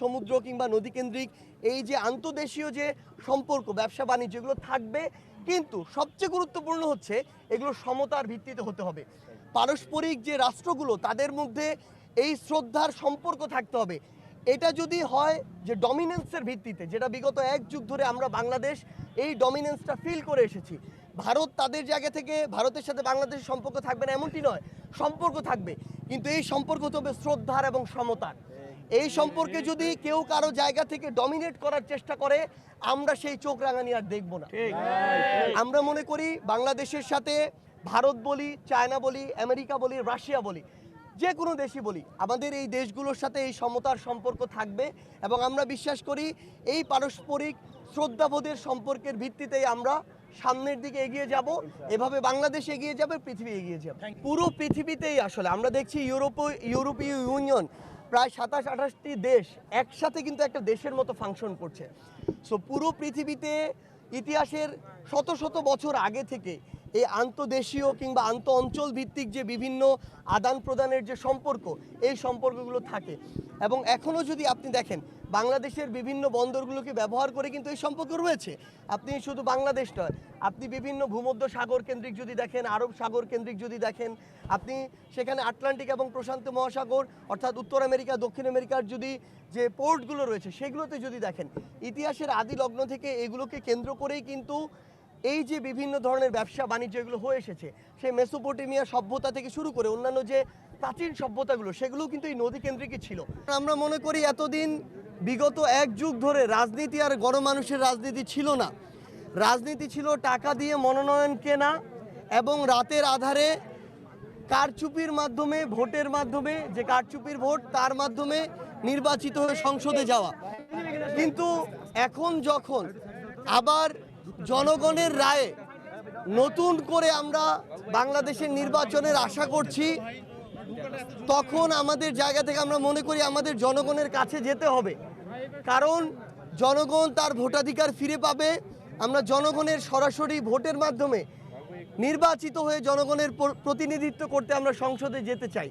সমুদ্র কিংবা নদী কেন্দ্রিক এই যে আন্তদেশীয় যে সম্পর্ক, ব্যবসা, বাণিজ্য, এগুলো থাকবে। কিন্তু সবচেয়ে গুরুত্বপূর্ণ হচ্ছে এগুলো সমতার ভিত্তিতে হতে হবে। পারস্পরিক যে রাষ্ট্রগুলো, তাদের মধ্যে এই শ্রদ্ধার সম্পর্ক থাকতে হবে। এটা যদি হয় যে ডমিনেন্সের ভিত্তিতে, যেটা বিগত এক যুগ ধরে আমরা বাংলাদেশ এই ডমিনেন্সটা ফিল করে এসেছি। ভারত তাদের জায়গা থেকে ভারতের সাথে বাংলাদেশের সম্পর্ক থাকবে না, এমনটি নয়। সম্পর্ক থাকবে। কিন্তু এই সম্পর্ক হতে হবে শ্রদ্ধার এবং সমতার। এই সম্পর্কে যদি কেউ কারও জায়গা থেকে ডমিনেট করার চেষ্টা করে আমরা সেই চোখ রাঙানি আর দেখব না। আমরা মনে করি বাংলাদেশের সাথে ভারত বলি চায়না বলি আমেরিকা বলি রাশিয়া বলি যে কোনো দেশই বলি আমাদের এই দেশগুলোর সাথে এই সমতার সম্পর্ক থাকবে এবং আমরা বিশ্বাস করি এই পারস্পরিক শ্রদ্ধাবোধের সম্পর্কের ভিত্তিতেই আমরা সামনের দিকে এগিয়ে যাব। এভাবে বাংলাদেশ এগিয়ে যাবে পৃথিবী এগিয়ে যাবে। পুরো পৃথিবীতেই আসলে আমরা দেখছি ইউরোপ ইউরোপীয় ইউনিয়ন প্রায় সাতাশ, আঠাশটি দেশ একসাথে কিন্তু একটা দেশের মতো ফাংশন করছে। সো পুরো পৃথিবীতে ইতিহাসের শত শত বছর আগে থেকে এই আন্তদেশীয় কিংবা আন্ত অঞ্চল ভিত্তিক যে বিভিন্ন আদান প্রদানের যে সম্পর্ক, এই সম্পর্কগুলো থাকে। এবং এখনও যদি আপনি দেখেন, বাংলাদেশের বিভিন্ন বন্দরগুলোকে ব্যবহার করে কিন্তু এই সম্পর্ক রয়েছে। আপনি শুধু বাংলাদেশ নয়, আপনি বিভিন্ন ভূমধ্য সাগর কেন্দ্রিক যদি দেখেন, আরব সাগর কেন্দ্রিক যদি দেখেন, আপনি সেখানে আটলান্টিক এবং প্রশান্ত মহাসাগর, অর্থাৎ উত্তর আমেরিকা, দক্ষিণ আমেরিকার যদি যে পোর্টগুলো রয়েছে, সেগুলোতে যদি দেখেন, ইতিহাসের আদি লগ্ন থেকে এগুলোকে কেন্দ্র করেই কিন্তু এই যে বিভিন্ন ধরনের ব্যবসা বাণিজ্য এগুলো হয়ে এসেছে, সেই মেসোপটেমিয়া সভ্যতা থেকে শুরু করে অন্যান্য যে প্রাচীন সভ্যতাগুলো সেগুলো কিন্তু এই নদী কেন্দ্রিকই ছিল। আমরা মনে করি এতদিন বিগত এক যুগ ধরে রাজনীতি আর গণমানুষের রাজনীতি ছিল না। রাজনীতি ছিল টাকা দিয়ে মনোনয়ন কেনা এবং রাতের আধারে কারচুপির মাধ্যমে, ভোটের মাধ্যমে, যে কারচুপির ভোট, তার মাধ্যমে নির্বাচিত হয়ে সংসদে যাওয়া। কিন্তু এখন যখন আবার জনগণের রায়ে নতুন করে আমরা বাংলাদেশের নির্বাচনের আশা করছি। তখন আমাদের জায়গা থেকে আমরা মনে করি আমাদের জনগণের কাছে যেতে হবে। কারণ জনগণ তার ভোটাধিকার ফিরে পাবে। আমরা জনগণের সরাসরি ভোটের মাধ্যমে নির্বাচিত হয়ে জনগণের প্রতিনিধিত্ব করতে আমরা সংসদে যেতে চাই।